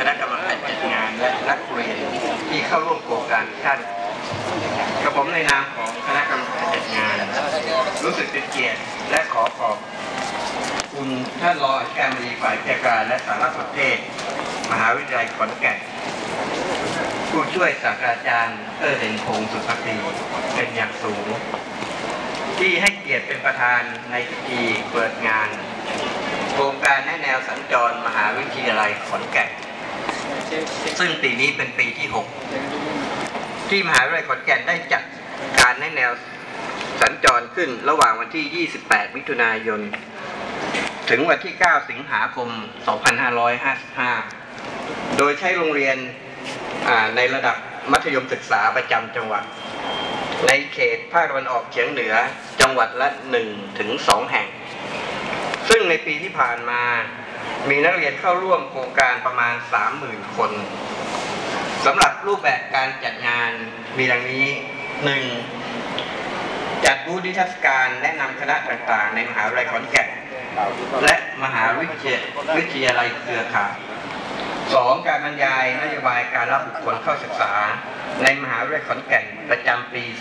คณะกรรมการจัดงานและนักเรียนที่เข้าร่วมโครงการท่านกระผมในนามของคณะกรรมการจัดงาน รู้สึกเป็นเกียรติและขอขอบคุณท่านรองอธิการบดีฝ่ายวิชาการและสารสนเทศ มหาวิทยาลัยขอนแก่นผู้ช่วยศาสตราจารย์เออเด่นพงศ์สุภตีเป็นอย่างสูง ที่ให้เกียรติเป็นประธานในพิธีเปิดงาน โครงการแนแนวสัญจรมหาวิทยาลัยขอนแก่น ซึ่งปีนี้เป็นปีที่ 6 ที่มหาวิทยาลัยขอนแก่นได้จัดการแนแนวสัญจรขึ้นระหว่างวันที่ 28 มิถุนายน ถึงวันที่ 9 สิงหาคม 2555 โดยใช้โรงเรียนในระดับมัธยมศึกษาประจำจังหวัด ในเขตภาคตะวันออกเฉียงเหนือจังหวัดละ 1 ถึง 2 แห่ง ซึ่งในปีที่ผ่านมา มีนักเรียนเข้าร่วมโครงการประมาณ 30,000 คนสำหรับรูปแบบการจัดงานมีดังนี้ 1. จัดบูธนิทรรศการแนะนำคณะต่างๆ ในมหาวิทยาลัยขอนแก่นและมหาวิทยาวิทยาลัยเครือข่ายสองการบรรยายนโยบายการรับบุคคลเข้าศึกษา ในมหาวิทยาลัยขอนแก่นประจำปี 2556